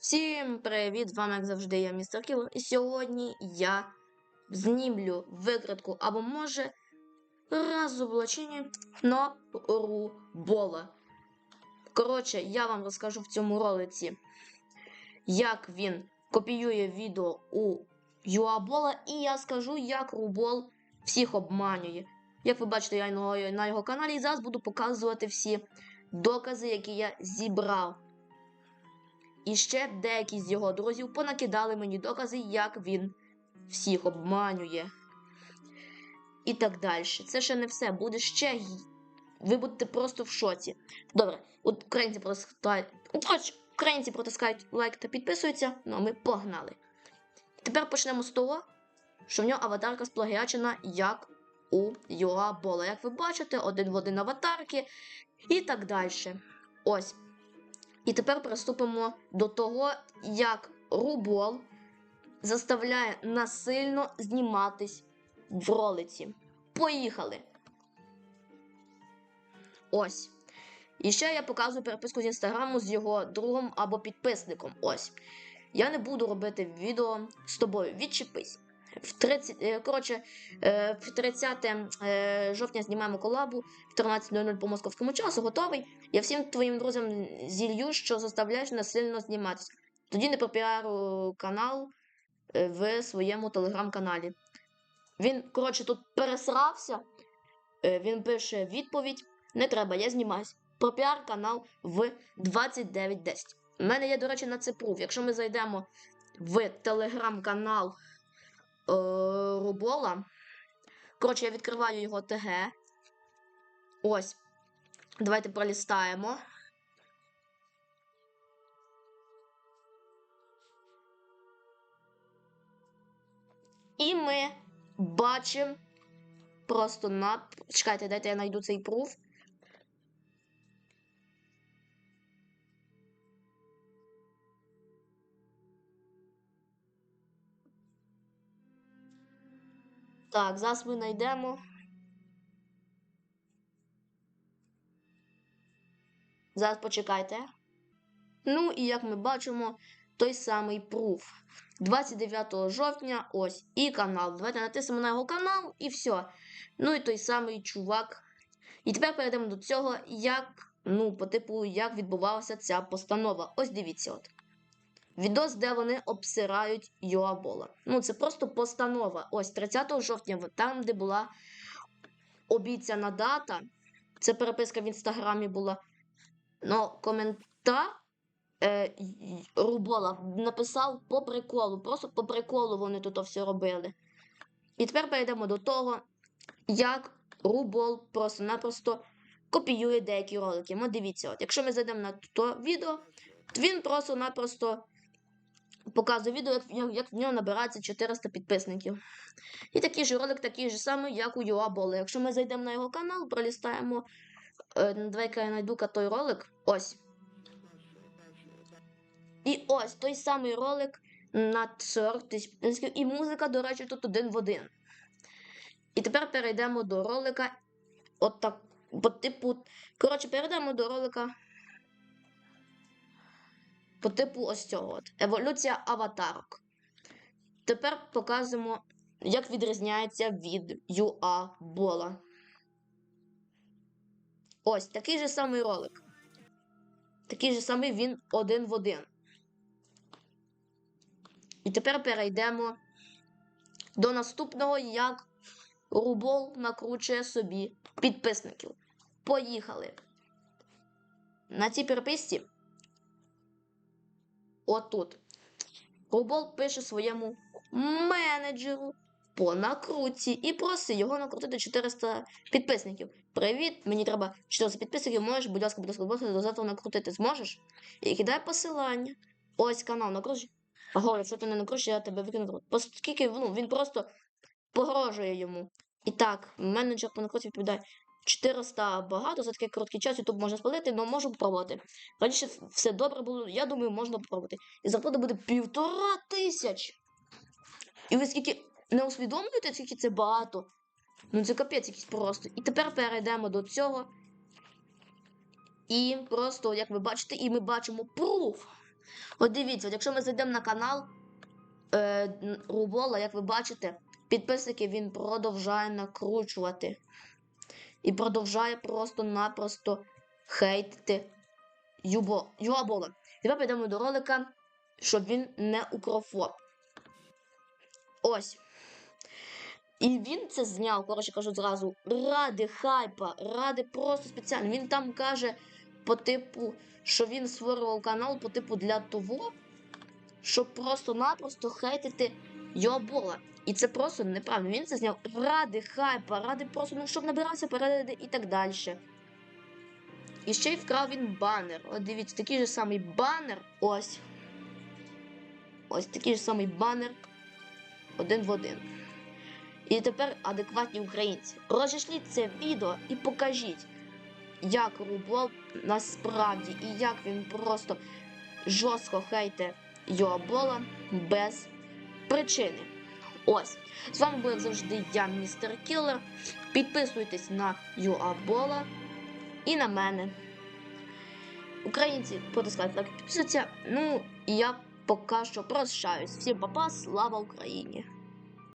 Всім привіт! З вами, як завжди, я містер Кіло. І сьогодні я знімлю викрадку або може розоблачення рубола. Коротше, я вам розкажу в цьому ролиці, як він копіює відео у Юабола, і я скажу, як Рубол всіх обманює. Як ви бачите, я на його каналі і зараз буду показувати всі докази, які я зібрав. І ще деякі з його друзів понакидали мені докази, як він всіх обманює. І так далі. Це ще не все. Буде ще. Ви будете просто в шоці. Добре, от українці протискають. Коротше, українці протискають лайк та підписуються. Ну а ми погнали. Тепер почнемо з того, що в нього аватарка сплагіачена, як у Юа Бола. Як ви бачите, один в один аватарки і так далі. Ось. І тепер приступимо до того, як Рубол заставляє насильно зніматись в ролиці. Поїхали. Ось. І ще я показую переписку з інстаграму з його другом або підписником. Ось. Я не буду робити відео з тобою. Відчепись. В 30, е, коротше, е, в 30 е, жовтня знімаємо колабу в 13.00 по московському часу. Готовий? Я всім твоїм друзям зілью, що заставляєш насильно зніматися. Тоді не пропіару канал в своєму телеграм-каналі. Він, коротше, тут пересрався. Він пише відповідь: не треба, я знімаюсь. Пропіар канал в 29.10. У мене є, до речі, на це. Якщо ми зайдемо в телеграм-канал Рубола. Коротше, я відкриваю його ТГ. Ось. Давайте пролістаємо. І ми бачимо просто на. Чекайте, дайте я знайду цей пруф. Так, зараз ми знайдемо. Зараз почекайте. Ну і як ми бачимо, той самий пруф. 29 жовтня, ось, і канал. Давайте натиснемо на його канал і все. Ну і той самий чувак. І тепер перейдемо до цього, як, ну, по типу, як відбувалася ця постанова. Ось дивіться, от. Відос, де вони обсирають Йоабола. Ну, це просто постанова. Ось 30 жовтня, там, де була обіцяна дата. Це переписка в інстаграмі була. Ну, коментар е, Рубола написав по приколу. Просто по приколу вони тут все робили. І тепер перейдемо до того, як Рубол просто-напросто копіює деякі ролики. Ну, дивіться, от, якщо ми зайдемо на то відео, то він просто-напросто показує відео, як, як в нього набирається 400 підписників. І такий же ролик, такий же самий, як у Юабола. Якщо ми зайдемо на його канал, пролістаємо. Е, давай-ка я знайду-ка той ролик. Ось. І ось той самий ролик на 40 тисяч. І музика, до речі, тут один в один. І тепер перейдемо до ролика. От так. По типу. Коротше, перейдемо до ролика. По типу ось цього. От. Еволюція аватарок. Тепер показуємо, як відрізняється від UA Бола. Ось такий же самий ролик. Такий же самий він один в один. І тепер перейдемо до наступного, як Рубол накручує собі підписників. Поїхали. На цій переписці. Отут. Рубол пише своєму менеджеру по накрутці і просить його накрутити 400 підписників. Привіт, мені треба 400 підписників. Можеш, будь ласка, будь ласка, будь ласка, до завтра накрутити зможеш? І кидай посилання. Ось канал накручуй. Ого, якщо ти не накручуєш, я тебе викину. Оскільки ну, він просто погрожує йому. І так, менеджер по накруті відповідає. 400 багато за такий короткий час, YouTube можна спалити, але можу попробувати. Раніше все добре було, я думаю, можна попробувати. І зарплата буде півтора тисяч. І ви скільки не усвідомлюєте, скільки це багато? Ну це капець якийсь просто. І тепер перейдемо до цього. І просто, як ви бачите, і ми бачимо пруф. От дивіться, от якщо ми зайдемо на канал е, Рубола, як ви бачите, підписники він продовжує накручувати. І продовжує просто-напросто хейтити Юбо, Юабола. Тепер перейдемо до ролика, щоб він не укрофоб. Ось. І він це зняв, коротше кажу зразу, ради хайпа, ради просто спеціально. Він там каже по типу, що він створював канал по типу для того, щоб просто-напросто хейтити Йобола. І це просто неправильно. Він це зняв ради хайпа, ради просто, ну, щоб набирався перегляди і так далі. І ще й вкрав він банер. От дивіться, такий же самий банер. Ось. Ось такий же самий банер. Один в один. І тепер адекватні українці. Розішліть це відео і покажіть, як Рубол насправді і як він просто жорстко хейте Йоабола без причини. Ось. З вами був як завжди я, містер Кілер. Підписуйтесь на Юабола і на мене. Українці потискають лайк, підписуються. Ну, і я поки що прощаюсь. Всім папа, слава Україні!